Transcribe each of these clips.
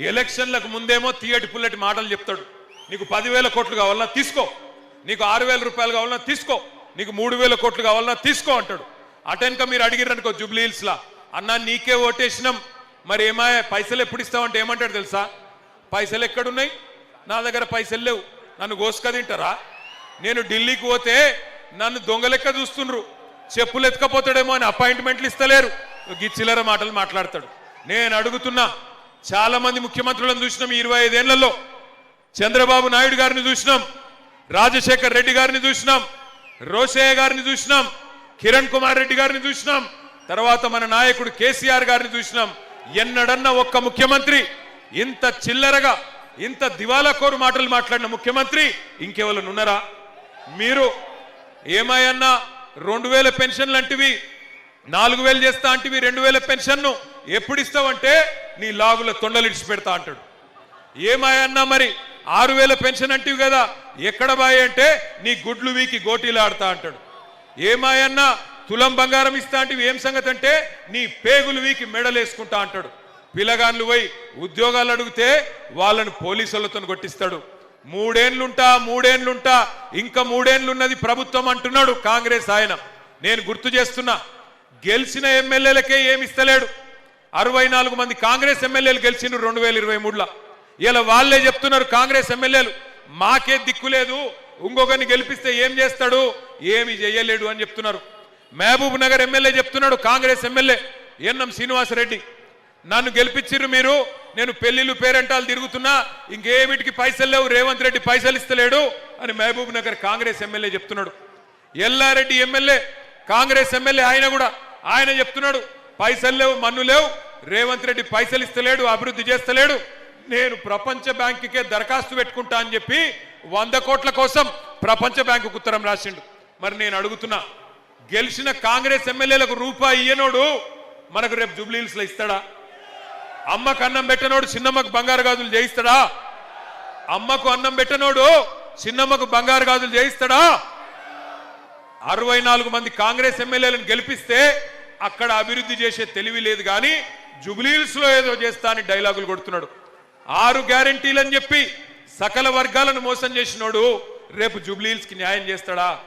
ఎలక్షన్లకు ముందేమో తీయటి పుల్లటి మాటలు చెప్తాడు. నీకు పదివేల కోట్లు కావాలన్నా తీసుకో. నీకు ఆరు వేల రూపాయలు కావాలన్నా తీసుకో. నీకు మూడు వేల కోట్లు కావాలన్నా తీసుకో అంటాడు. అటెన్క మీరు అడిగిరనుకో జూబ్లీ హిల్స్ అన్నా నీకే ఓటేసినాం. మరి ఏమాయ పైసలు ఎప్పుడు ఇస్తామంటే ఏమంటాడు తెలుసా? పైసలు ఎక్కడున్నాయి? నా దగ్గర పైసలు లేవు. నన్ను గోసుక తింటారా? నేను ఢిల్లీకి పోతే నన్ను దొంగలెక్క చూస్తుండ్రు. చెప్పులు ఎత్తుకపోతాడేమో అని అపాయింట్మెంట్లు ఇస్తలేరు. గిచ్చిలర మాటలు మాట్లాడతాడు. నేను అడుగుతున్నా చాలా మంది ముఖ్యమంత్రులను చూసినాం ఈ ఇరవై ఐదేళ్ళలో చంద్రబాబు నాయుడు గారిని చూసినాం. రాజశేఖర్ రెడ్డి గారిని చూసినాం. రోషయ్య గారిని చూసినాం. కిరణ్ కుమార్ రెడ్డి గారిని చూసినాం. తర్వాత మన నాయకుడు కేసీఆర్ గారిని చూసినాం. ఎన్నడన్నా ఒక్క ముఖ్యమంత్రి ఇంత చిల్లరగా ఇంత దివాలా కోరు మాటలు మాట్లాడిన ముఖ్యమంత్రి ఇంకెవరు ఉన్నారా? మీరు ఏమాయన్నా రెండు వేల పెన్షన్లు అంటివి నాలుగు వేలు చేస్తా అంటివి రెండు వేల పెన్షన్ను ఎప్పుడు ఇస్తావంటే నీ లాగుల తొండలిడిచి పెడతా అంటాడు. ఏమాయన్నా మరి ఆరు వేల పెన్షన్ అంటివి కదా ఎక్కడ బాయ్ అంటే నీ గుడ్లు వీకి గోటీలు ఆడతా అంటాడు. ఏమాయన్నా తులం బంగారం ఇస్తా అంటే ఏం సంగతి అంటే నీ పేగులు వీకి మెడలేసుకుంటా అంటాడు. పిల్లగాన్లు పోయి ఉద్యోగాలు అడిగితే వాళ్ళని పోలీసులతో కొట్టిస్తాడు. మూడేండ్లుంటా మూడేండ్లుంటా ఇంకా మూడేండ్లున్నది ప్రభుత్వం అంటున్నాడు కాంగ్రెస్ ఆయన. నేను గుర్తు చేస్తున్నా గెలిచిన ఎమ్మెల్యేలకే ఏమి ఇస్తలేడు. అరవై నాలుగు మంది కాంగ్రెస్ ఎమ్మెల్యేలు గెలిచిండ్రు రెండు వేల ఇరవై మూడులో. ఇలా వాళ్ళే చెప్తున్నారు కాంగ్రెస్ ఎమ్మెల్యేలు మాకే దిక్కు లేదు ఇంకొకరిని గెలిపిస్తే ఏం చేస్తాడు? ఏమి చేయలేడు అని చెప్తున్నారు. మహబూబ్ నగర్ ఎమ్మెల్యే చెప్తున్నాడు కాంగ్రెస్ ఎమ్మెల్యే ఎన్ఎం శ్రీనివాసరెడ్డి. నన్ను గెలిపించిర్రు మీరు నేను పెళ్ళిళ్ళు పేరెంటాలు తిరుగుతున్నా ఇంకేమిటికి పైసలు లేవు రేవంత్ రెడ్డి పైసలు ఇస్తలేడు అని మహబూబ్ నగర్ కాంగ్రెస్ ఎమ్మెల్యే చెప్తున్నాడు. ఎల్లారెడ్డి ఎమ్మెల్యే కాంగ్రెస్ ఎమ్మెల్యే ఆయన కూడా ఆయన చెప్తున్నాడు పైసలు లేవు మన్ను లేవు. రేవంత్ రెడ్డి పైసలు ఇస్తలేడు అభివృద్ధి చేస్తలేడు. నేను ప్రపంచ బ్యాంకుకే దరఖాస్తు పెట్టుకుంటా అని చెప్పి వంద కోట్ల కోసం ప్రపంచ బ్యాంకుకు ఉత్తరం రాసిండు. మరి నేను అడుగుతున్నా గెలిచిన కాంగ్రెస్ ఎమ్మెల్యేలకు రూపాయి ఇయ్యనోడు మనకు రేపు జూబ్లీహిల్స్లో ఇస్తాడా? అమ్మకు అన్నం పెట్టనోడు చిన్నమ్మకు బంగారు గాజులు చేయిస్తాడా? అమ్మకు అన్నం పెట్టనోడు చిన్నమ్మకు బంగారు గాజులు చేయిస్తాడా? అరవై నాలుగు మంది కాంగ్రెస్ ఎమ్మెల్యేలను గెలిపిస్తే అక్కడ అభివృద్ధి చేసే తెలివి లేదు కానీ జుబ్లీహిల్స్లో ఏదో చేస్తా అని డైలాగులు కొడుతున్నాడు. ఆరు గ్యారంటీలు అని చెప్పి సకల వర్గాలను మోసం చేసినోడు రేపు జుబ్లీహిల్స్కి న్యాయం చేస్తాడా?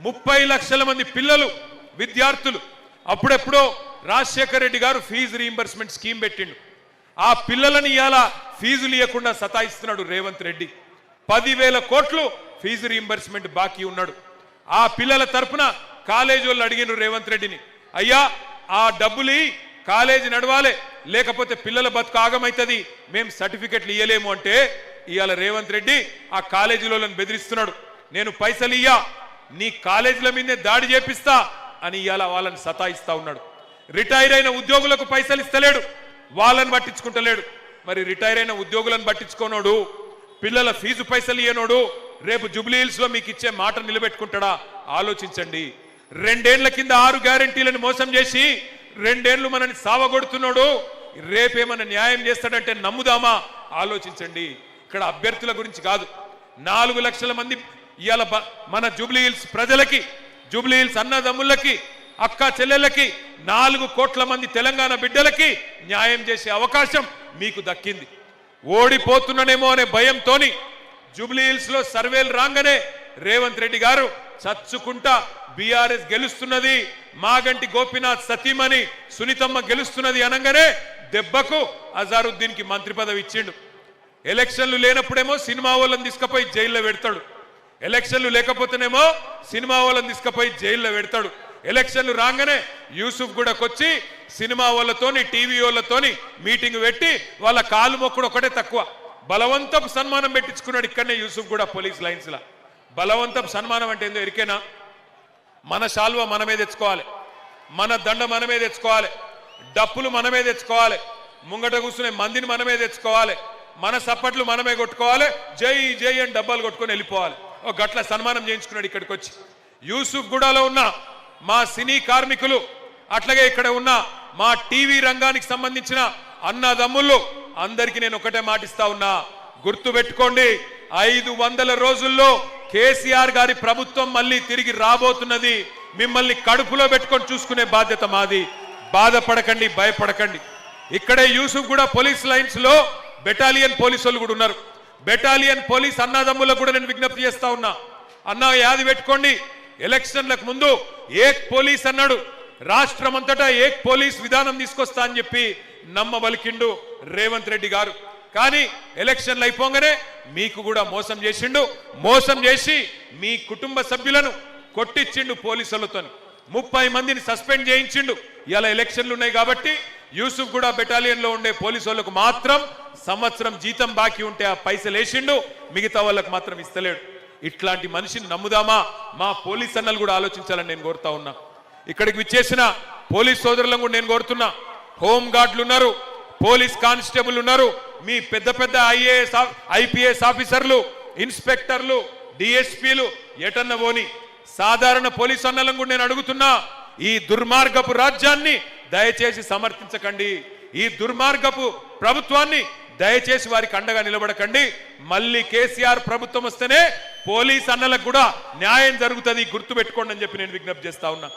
ముప్పై లక్షల మంది పిల్లలు విద్యార్థులు అప్పుడెప్పుడో రాజశేఖర రెడ్డి గారు ఫీజు రీఎంబర్స్మెంట్ స్కీమ్ పెట్టిండు. ఆ పిల్లలని ఇలా ఫీజులు ఇవ్వకుండా సతాయిస్తున్నాడు రేవంత్ రెడ్డి. పదివేల కోట్లు ఫీజు రీఎంబర్స్మెంట్ బాకీ ఉన్నాడు. ఆ పిల్లల తరపున కాలేజీ వాళ్ళు అడిగిన రేవంత్ రెడ్డిని. అయ్యా ఆ డబ్బులు కాలేజీ నడవాలే లేకపోతే పిల్లల బతుకు ఆగమైతుంది. మేము సర్టిఫికెట్లు ఇయ్యలేము అంటే ఇవాళ రేవంత్ రెడ్డి ఆ కాలేజీలో బెదిరిస్తున్నాడు. నేను పైసలు ఇయ్యా నీ కాలేజీల మీదే దాడి చేపిస్తా అని ఇవాళ వాళ్ళని సతాయిస్తా ఉన్నాడు. రిటైర్ అయిన ఉద్యోగులకు పైసలు ఇస్తలేడు వాళ్ళని పట్టించుకుంటలేడు. మరి రిటైర్ అయిన ఉద్యోగులను పట్టించుకోనోడు పిల్లల ఫీజు పైసలు ఇయ్యనోడు రేపు జుబ్లీహిల్స్లో మీకు ఇచ్చే మాట నిలబెట్టుకుంటాడా? ఆలోచించండి. రెండేళ్ళ కింద ఆరు గ్యారంటీలను మోసం చేసి రెండేళ్ళు మనని సావగొడుతున్నాడు. రేపేమన్నా న్యాయం చేస్తాడంటే నమ్ముదామా? ఆలోచించండి. ఇక్కడ అభ్యర్థుల గురించి కాదు. నాలుగు లక్షల మంది ఇవాళ బ- మన జూబ్లీహిల్స్ ప్రజలకి జూబ్లీహిల్స్ అన్నదమ్ముళ్ళకి అక్క చెల్లెళ్ళకి నాలుగు కోట్ల మంది తెలంగాణ బిడ్డలకి న్యాయం చేసే అవకాశం మీకు దక్కింది. ఓడిపోతున్నానేమో అనే భయంతోని జూబ్లీ హిల్స్లో సర్వేలు రాగానే రేవంత్ రెడ్డి గారు చచ్చుకుంటా బీఆర్ఎస్ గెలుస్తున్నది మాగంటి గోపీనాథ్ సతీమణి సునీతమ్మ గెలుస్తున్నది అనగానే దెబ్బకు అజారుద్దీన్కి మంత్రి పదవి ఇచ్చిండు. ఎలక్షన్లు లేనప్పుడేమో సినిమా వాళ్ళని తీసుకుపోయి జైల్లో పెడతాడు. ఎలక్షన్లు లేకపోతేనేమో సినిమా వాళ్ళని తీసుకుపోయి జైల్లో పెడతాడు. ఎలక్షన్లు రాగానే యూసుఫ్ గూడకొచ్చి సినిమా వాళ్ళతోని టీవీ వాళ్ళతోని మీటింగ్ పెట్టి వాళ్ళ కాలు మొక్కుడు ఒకటే తక్కువ. బలవంతపు సన్మానం పెట్టించుకున్నాడు ఇక్కడనే యూసుఫ్ కూడా పోలీస్ లైన్స్లో. బలవంతపు సన్మానం అంటే ఏందో ఎరికేనా? మన శాల్వ మనమే తెచ్చుకోవాలి. మన దండ మనమే తెచ్చుకోవాలి. డప్పులు మనమే తెచ్చుకోవాలి. ముంగట కూర్చునే మందిని మనమే తెచ్చుకోవాలి. మన సప్పట్లు మనమే కొట్టుకోవాలి. జై జై అని డబ్బాలు కొట్టుకొని వెళ్ళిపోవాలి. ఓ గట్ల సన్మానం చేయించుకున్నాడు ఇక్కడికి వచ్చి యూసుఫ్ గూడాలో ఉన్న మా సినీ కార్మికులు అట్లాగే ఇక్కడ ఉన్న మా టీవీ రంగానికి సంబంధించిన అన్నదమ్ముళ్ళు అందరికీ నేను ఒకటే మాటిస్తా ఉన్నా. గుర్తు పెట్టుకోండి ఐదు వందల రోజుల్లో కేసీఆర్ గారి ప్రభుత్వం మళ్ళీ తిరిగి రాబోతున్నది మిమ్మల్ని కడుపులో పెట్టుకొని చూసుకునే బాధ్యత మాది. బాధపడకండి భయపడకండి. ఇక్కడే యూసుఫ్ కూడా పోలీస్ లైన్స్లో బెటాలియన్ పోలీసు కూడా ఉన్నారు. బెటాలియన్ పోలీస్ అన్నదమ్ములకు కూడా నేను విజ్ఞప్తి చేస్తా ఉన్నా. అన్న యాది పెట్టుకోండి. ఎలక్షన్లకు ముందు ఏక్ పోలీస్ అన్నాడు. రాష్ట్రమంతటా ఏక్ పోలీస్ విధానం తీసుకొస్తా అని చెప్పి నమ్మవలికిండు రేవంత్ రెడ్డి గారు. కానీ ఎలక్షన్లు అయిపోగానే మీకు కూడా మోసం చేసిండు. మోసం చేసి మీ కుటుంబ సభ్యులను కొట్టించిండు పోలీసులతో ముప్పై మందిని సస్పెండ్ చేయించిండు. ఇలా ఎలక్షన్లు ఉన్నాయి కాబట్టి యూసుఫ్ కూడా బెటాలియన్లో ఉండే పోలీసు వాళ్ళకు మాత్రం సంవత్సరం జీతం బాకీ ఉంటే ఆ పైసలు వేసిండు. మిగతా వాళ్ళకు మాత్రం ఇస్తలేడు. ఇట్లాంటి మనిషిని నమ్ముదామా? మా పోలీస్ అన్నలు కూడా ఆలోచించాలని నేను కోరుతా ఉన్నా. ఇక్కడికి విచ్చేసిన పోలీస్ సోదరులను కూడా నేను కోరుతున్నా. హోంగార్డులు ఉన్నారు. పోలీస్ కానిస్టేబుల్ ఉన్నారు. మీ పెద్ద పెద్ద ఐఏఎస్ ఐపీఎస్ ఆఫీసర్లు ఇన్స్పెక్టర్లు డిఎస్పీలు ఎటన్న పోని? సాధారణ పోలీస్ అన్నలం కూడా నేను అడుగుతున్నా. ఈ దుర్మార్గపు రాజ్యాన్ని దయచేసి సమర్థించకండి. ఈ దుర్మార్గపు ప్రభుత్వాన్ని దయచేసి వారికి అండగా నిలబడకండి. మళ్ళీ కేసీఆర్ ప్రభుత్వం వస్తేనే పోలీస్ అన్నలకు కూడా న్యాయం జరుగుతుంది. గుర్తుపెట్టుకోండి అని చెప్పి నేను విజ్ఞప్తి చేస్తా ఉన్నా.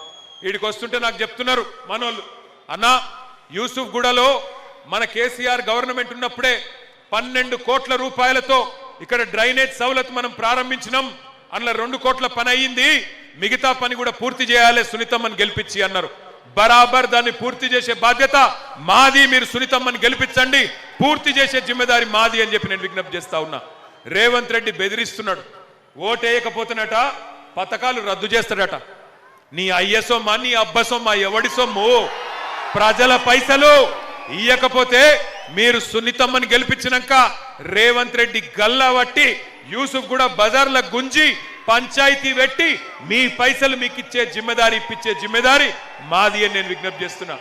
వీడికి వస్తుంటే నాకు చెప్తున్నారు మనోళ్ళు. అన్నా యూసుఫ్ గూడలో మన కేసీఆర్ గవర్నమెంట్ ఉన్నప్పుడే పన్నెండు కోట్ల రూపాయలతో ఇక్కడ డ్రైనేజ్ సౌలత్ మనం ప్రారంభించినాం. అందులో రెండు కోట్ల పని అయ్యింది. మిగతా పని కూడా పూర్తి చేయాలి సునీతమ్మని గెలిపించి అన్నారు. బరాబర్ దాన్ని పూర్తి చేసే బాధ్యత మాది. మీరు సునీతమ్మని గెలిపించండి. పూర్తి చేసే జిమ్మెదారి మాది అని చెప్పి నేను విజ్ఞప్తి చేస్తా ఉన్నా. రేవంత్ రెడ్డి బెదిరిస్తున్నాడు. ఓటేయకపోతున్నట పథకాలు రద్దు చేస్తాడట. నీ అయ్యసో మా నీ అబ్బసో మా ఎవడి సొమ్ము ప్రజల పైసలు ఇయ్యకపోతే మీరు సున్నితమ్మని గెలిపించినాక రేవంత్ రెడ్డి గల్లా పట్టి యూసుఫ్ కూడా బజార్ల గుంజి పంచాయతీ పెట్టి మీ పైసలు మీకు ఇచ్చే జిమ్మెదారి ఇప్పించే జిమ్మెదారి మాది అని నేను విజ్ఞప్తి చేస్తున్నా.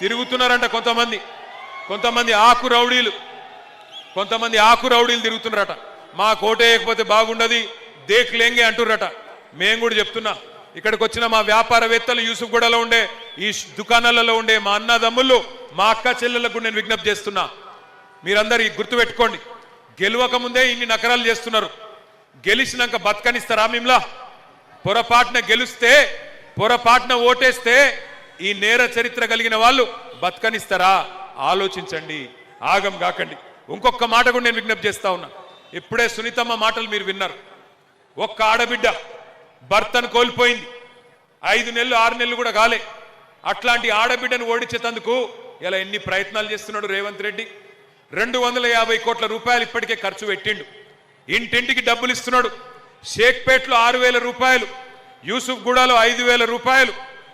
తిరుగుతున్నారంట కొంతమంది. కొంతమంది ఆకు రౌడీలు. కొంతమంది ఆకు రౌడీలు తిరుగుతున్నారట. మా కోటేయకపోతే బాగుండదు దేక్లేంగే అంటుర్రట. మేము కూడా చెప్తున్నా. ఇక్కడికి వచ్చిన మా వ్యాపారవేత్తలు యూసుఫ్ గూడలో ఉండే ఈ దుకాణాలలో ఉండే మా అన్నదమ్ముళ్ళు మా అక్క చెల్లెలకు నేను విజ్ఞప్తి చేస్తున్నా. మీరందరూ గుర్తుపెట్టుకోండి. గుర్తు పెట్టుకోండి గెలవక ముందే ఇన్ని నకరాలు చేస్తున్నారు. గెలిచినాక బతకనిస్తారా మిమ్లా? పొరపాటున గెలిస్తే పొరపాటున ఓటేస్తే ఈ నేర చరిత్ర కలిగిన వాళ్ళు బతకనిస్తారా? ఆలోచించండి. ఆగం కాకండి. ఇంకొక మాట కూడా నేను విజ్ఞప్తి చేస్తా ఉన్నా. ఇప్పుడే సునీతమ్మ మాటలు మీరు విన్నారు. ఒక్క ఆడబిడ్డ భర్తను కోల్పోయింది. ఐదు నెలలు ఆరు నెలలు కూడా కాలే. అట్లాంటి ఆడబిడ్డను ఓడించేటందుకు ఇలా ఎన్ని ప్రయత్నాలు చేస్తున్నాడు రేవంత్ రెడ్డి? రెండు వందల యాభై కోట్ల రూపాయలు ఇప్పటికే ఖర్చు పెట్టిండు. ఇంటింటికి డబ్బులు ఇస్తున్నాడు. షేక్పేట్లో ఆరు వేల రూపాయలు యూసుఫ్ గూడలో ఐదు వేల రూపాయలు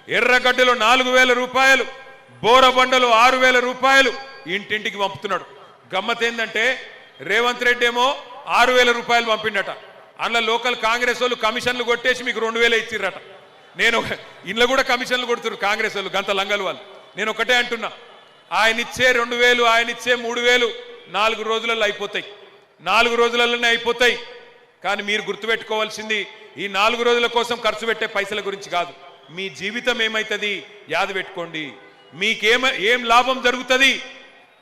ఎర్రగడ్డలో నాలుగు వేల రూపాయలు బోరబండలో ఆరు వేల రూపాయలు ఇంటింటికి పంపుతున్నాడు. గమ్మత్ ఏంటంటే రేవంత్ రెడ్డి ఏమో ఆరు వేల రూపాయలు పంపిండట. అందులో లోకల్ కాంగ్రెస్ వాళ్ళు కమిషన్లు కొట్టేసి మీకు రెండు వేలు ఇచ్చిర్రట. నేను ఒక- ఇంట్లో కూడా కమిషన్లు కొడుతున్నారు కాంగ్రెస్ వాళ్ళు గంత లంగలు వాళ్ళు. నేను ఒకటే అంటున్నా. ఆయన ఇచ్చే రెండు వేలు ఆయన ఇచ్చే మూడు వేలు నాలుగు రోజులలో అయిపోతాయి. నాలుగు రోజులలోనే అయిపోతాయి. కానీ మీరు గుర్తుపెట్టుకోవాల్సింది ఈ నాలుగు రోజుల కోసం ఖర్చు పెట్టే పైసల గురించి కాదు. మీ జీవితం ఏమవుతుంది యాద పెట్టుకోండి. మీకేమ ఏం లాభం జరుగుతుంది?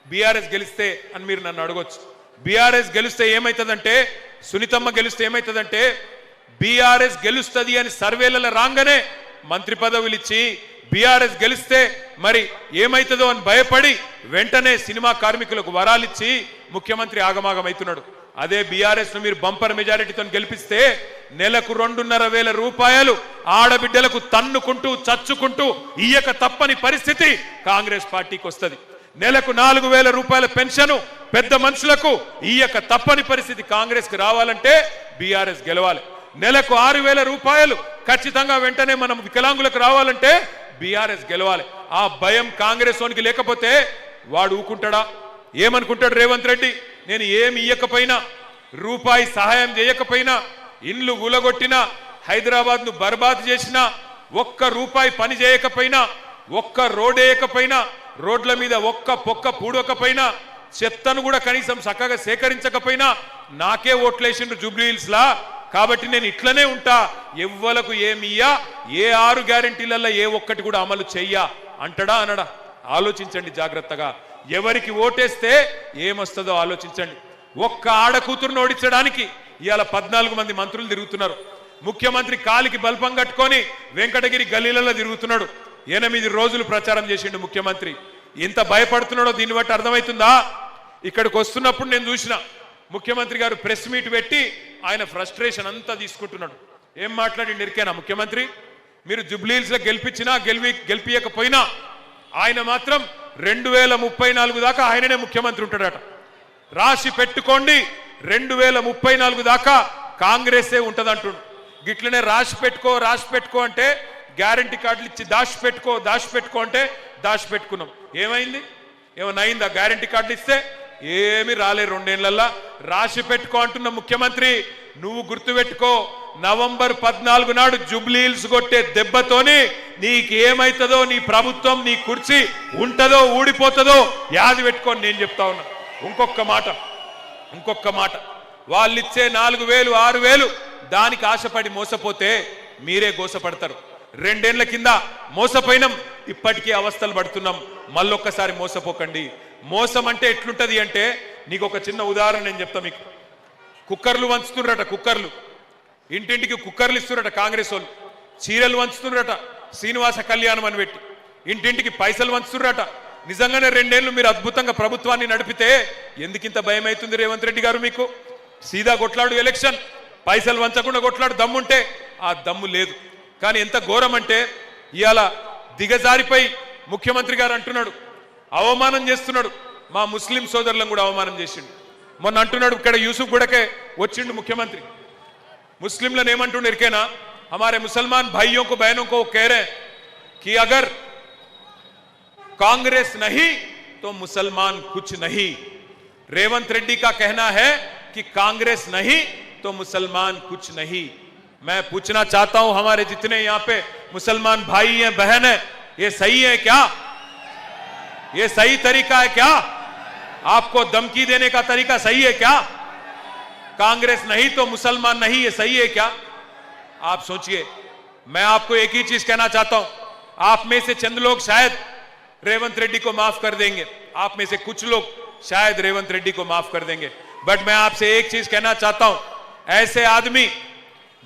బీఆర్ఎస్ గెలిస్తే అని మీరు నన్ను అడగొచ్చు. బీఆర్ఎస్ గెలిస్తే ఏమవుతుందంటే సునీతమ్మ గెలిస్తే ఏమవుతుందంటే బీఆర్ఎస్ గెలుస్తుంది అని సర్వేలలో రాగానే మంత్రి పదవులు ఇచ్చి బీఆర్ఎస్ గెలిస్తే మరి ఏమైతుందో అని భయపడి వెంటనే సినిమా కార్మికులకు వరాలిచ్చి ముఖ్యమంత్రి ఆగమాగమవుతున్నాడు. అదే బీఆర్ఎస్ను మీరు బంపర్ మెజారిటీతో గెలిపిస్తే నెలకు రెండున్నర వేల రూపాయలు ఆడబిడ్డలకు తన్నుకుంటూ చచ్చుకుంటూ ఇయ్యక తప్పని పరిస్థితి కాంగ్రెస్ పార్టీకి వస్తుంది. నెలకు నాలుగు వేల రూపాయల పెన్షన్ పెద్ద మనుషులకు ఇయ్యక తప్పని పరిస్థితి కాంగ్రెస్కి రావాలంటే బీఆర్ఎస్ గెలవాలి. నెలకు ఆరు వేల రూపాయలు ఖచ్చితంగా వెంటనే మనం వికలాంగులకు రావాలంటే బీఆర్ఎస్ గెలవాలి. ఆ భయం కాంగ్రెస్ వానికి లేకపోతే వాడు ఊకుంటాడా? ఏమనుకుంటాడు రేవంత్ రెడ్డి? నేను ఏమి ఇయ్యకపోయినా రూపాయి సహాయం చేయకపోయినా ఇండ్లు ఊలగొట్టినా హైదరాబాద్ను బర్బాద్ చేసినా ఒక్క రూపాయి పని చేయకపోయినా ఒక్క రోడ్ వేయకపోయినా రోడ్ల మీద ఒక్క పొక్క పూడకపోయినా చెత్తను కూడా కనీసం చక్కగా సేకరించకపోయినా నాకే ఓట్లేసిండ్రు జూబ్లీహిల్స్ లా కాబట్టి నేను ఇట్లనే ఉంటా. ఎవ్వలకు ఏమియ్యా ఏ ఆరు గ్యారెంటీలలో ఏ ఒక్కటి కూడా అమలు చెయ్యా? అంటడా అనడా? ఆలోచించండి జాగ్రత్తగా. ఎవరికి ఓటేస్తే ఏమొస్తుందో ఆలోచించండి. ఒక్క ఆడకూతురును ఓడించడానికి ఇవాళ పద్నాలుగు మంది మంత్రులు తిరుగుతున్నారు. ముఖ్యమంత్రి కాలికి బల్పం కట్టుకొని వెంకటగిరి గల్లీలలో తిరుగుతున్నాడు. ఎనిమిది రోజులు ప్రచారం చేసిండు ముఖ్యమంత్రి. ఎంత భయపడుతున్నాడో దీన్ని బట్టి అర్థమవుతుందా? ఇక్కడికి వస్తున్నప్పుడు నేను చూసిన ముఖ్యమంత్రి గారు ప్రెస్ మీట్ పెట్టి ఆయన ఫ్రస్ట్రేషన్ అంతా తీసుకుంటున్నాడు. ఏం మాట్లాడి నిరికేనా ముఖ్యమంత్రి? మీరు జుబ్లీల్స్లో గెలిపించినా గెలిపి గెలిపియకపోయినా ఆయన మాత్రం రెండు వేల ముప్పై నాలుగు దాకా ఆయననే ముఖ్యమంత్రి ఉంటాడట. రాసి పెట్టుకోండి రెండు వేల ముప్పై నాలుగు దాకా కాంగ్రెసే ఉంటదంటుండు. గిట్లనే రాసి పెట్టుకో రాసి పెట్టుకో అంటే గ్యారంటీ కార్డులు ఇచ్చి దాచి పెట్టుకో దాచి పెట్టుకో అంటే దాచి పెట్టుకున్నాం. ఏమైంది? ఏమైనా అయిందా? గ్యారంటీ కార్డులు ఇస్తే ఏమి రాలే రెండేళ్ళల్లా. రాసి పెట్టుకో అంటున్న ముఖ్యమంత్రి నువ్వు గుర్తుపెట్టుకో నవంబర్ పద్నాలుగు నాడు జుబ్లీల్స్ కొట్టే దెబ్బతోని నీకేమైతుందో నీ ప్రభుత్వం నీ కుర్చీ ఉంటదో ఊడిపోతుందో యాది పెట్టుకొని నేను చెప్తా ఉన్నా. ఇంకొక మాట ఇంకొక మాట. వాళ్ళిచ్చే నాలుగు వేలు ఆరు వేలు దానికి ఆశపడి మోసపోతే మీరే గోసపడతారు. రెండేళ్ళ కింద మోసపోయినాం ఇప్పటికీ అవస్థలు పడుతున్నాం. మళ్ళొక్కసారి మోసపోకండి. మోసం అంటే ఎట్లుంటది అంటే నీకు ఒక చిన్న ఉదాహరణ నేను చెప్తా మీకు. కుక్కర్లు వంచుతున్నారట కుక్కర్లు. ఇంటింటికి కుక్కర్లు ఇస్తున్నారట కాంగ్రెస్ వాళ్ళు. చీరలు వంచుతున్నారట శ్రీనివాస కళ్యాణం అని పెట్టి. ఇంటింటికి పైసలు వంచుతున్నారట నిజంగానే రెండేళ్ళు మీరు అద్భుతంగా ప్రభుత్వాన్ని నడిపితే ఎందుకింత భయం అవుతుంది రేవంత్ రెడ్డి గారు మీకు? సీదా కొట్లాడు ఎలక్షన్. పైసలు వంచకుండా కొట్లాడు దమ్ముంటే ఆ దమ్ము లేదు. కానీ ఎంత ఘోరం అంటే ఇవాళ దిగజారిపై ముఖ్యమంత్రి గారు అంటున్నాడు అవమానం చేస్తున్నాడు మా ముస్లిం సోదరులను కూడా అవమానం చేసిండు మొన్న అంటున్నాడు ఇక్కడ యూసుఫ్ గుడకే వచ్చిండు ముఖ్యమంత్రి मुस्लिम ఏమంటూ నిరికేనా हमारे मुसलमान भाइयों को बहनों को कह रहे हैं कि अगर कांग्रेस नहीं तो मुसलमान कुछ नहीं रेवंत रेड्डी का कहना है कि कांग्रेस नहीं तो मुसलमान कुछ नहीं मैं पूछना चाहता हूं हमारे जितने यहां पे मुसलमान भाई हैं बहन हैं ये सही है क्या ये सही तरीका है क्या? आपको धमकी देने का तरीका सही है क्या? कांग्रेस नहीं तो मुसलमान नहीं, ये सही है क्या? आप सोचिए, मैं आपको एक ही चीज़ कहना चाहता हूँ। आप में से चंद लोग शायद रेवंत रेड्डी को माफ़ कर देंगे। आप में से कुछ लोग शायद रेवंत रेड्डी को माफ़ कर देंगे। बट मैं आपसे एक चीज़ कहना चाहता हूँ, ऐसे आदमी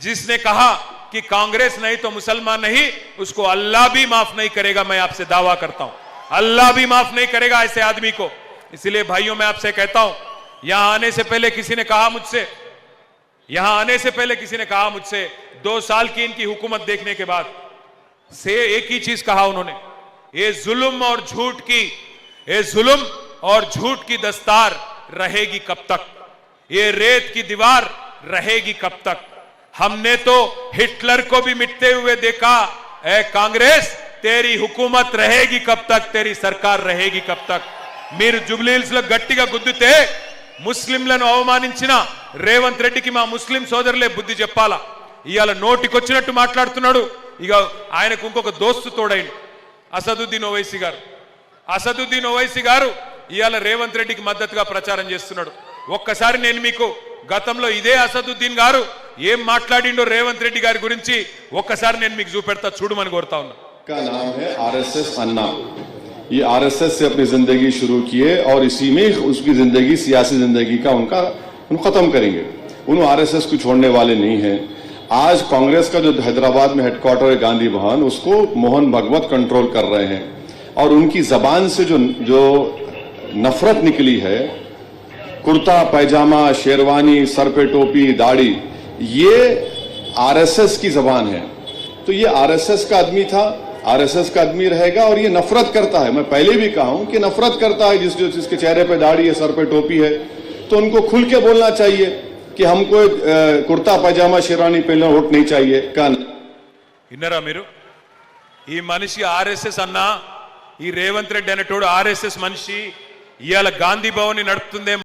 जिसने कहा कि कांग्रेस नहीं तो मुसलमान नहीं, उसको अल्लाह भी माफ़ नहीं करेगा, मैं आपसे दावा करता हूँ। अल्लाह भी माफ़ नहीं करेगा ऐसे आदमी को। इसलिए भाइयों, मैं आपसे कहता हूँ, यहाँ आने से पहले किसी ने कहा मुझसे? यहाँ आने से पहले किसी ने कहा मुझसे? दो साल की इनकी हुकूमत देखने के बाद से एक ही चीज़ कहा उन्होंने, ये जुल्म और झूठ की, ये जुल्म और झूठ की दस्तार रहेगी कब तक? ये रेत की दीवार रहेगी कब तक? हमने तो हिटलर को भी मिटते हुए देखा, ए कांग्रेस తేరీ హుకూమత్ రహేగి కబ్ తక్ తేరీ సర్కార్ రహేగి కబ్ తక్ మీరు జుబ్లీల్స్లో గట్టిగా గుద్దితే ముస్లింలను అవమానించిన రేవంత్ రెడ్డికి మా ముస్లిం సోదరులే బుద్ధి చెప్పాలా? ఇవాళ నోటికొచ్చినట్టు మాట్లాడుతున్నాడు. ఇక ఆయనకు ఇంకొక దోస్తు తోడైంది అసదుద్దీన్ ఓవైసీ గారు. అసదుద్దీన్ ఓవైసీ గారు ఇవాళ రేవంత్ రెడ్డికి మద్దతుగా ప్రచారం చేస్తున్నాడు. ఒక్కసారి నేను మీకు గతంలో ఇదే అసదుద్దీన్ గారు ఏం మాట్లాడిండో రేవంత్ రెడ్డి గారి గురించి ఒక్కసారి నేను మీకు చూపెడతా చూడమని కోరుతా ఉన్నా. का नाम है आरएसएस अन्ना। ये आरएसएस से अपनी ज़िंदगी शुरू किए और इसी में उसकी ज़िंदगी, सियासी ज़िंदगी का उनका, उन खत्म करेंगे। उन आरएसएस को छोड़ने वाले नहीं हैं। आज कांग्रेस का जो हैदराबाद में हेडक्वार्टर है, गांधी भवन, उसको मोहन भगवत कंट्रोल कर रहे हैं। और उनकी जबान से जो जो नफरत निकली है, कुर्ता, पैजामा, शेरवानी, सर पे टोपी, दाढ़ी, ये आरएसएस की जबान है। तो ये आरएसएस का आदमी था आरएसएस का आदमी रहेगा और ये नफरत करता है मैं पहले भी कहा हूं कि नफरत करता है जिस जिसके चेहरे पे दाढ़ी है सर पे टोपी है तो उनको खुल के बोलना चाहिए कि हमको अ, कुर्ता पैजामा शेरवानी पहनना वोट नहीं चाहिए का విన్నారా మీరు ఈ మనిషి ఆర్ఎస్ఎస్ అన్నా ఈ రేవంత్ రెడ్డి అనేటోడు ఆర్ఎస్ఎస్ మనిషి ఇవాళ గాంధీ భవన్ ని నడుపుతుందే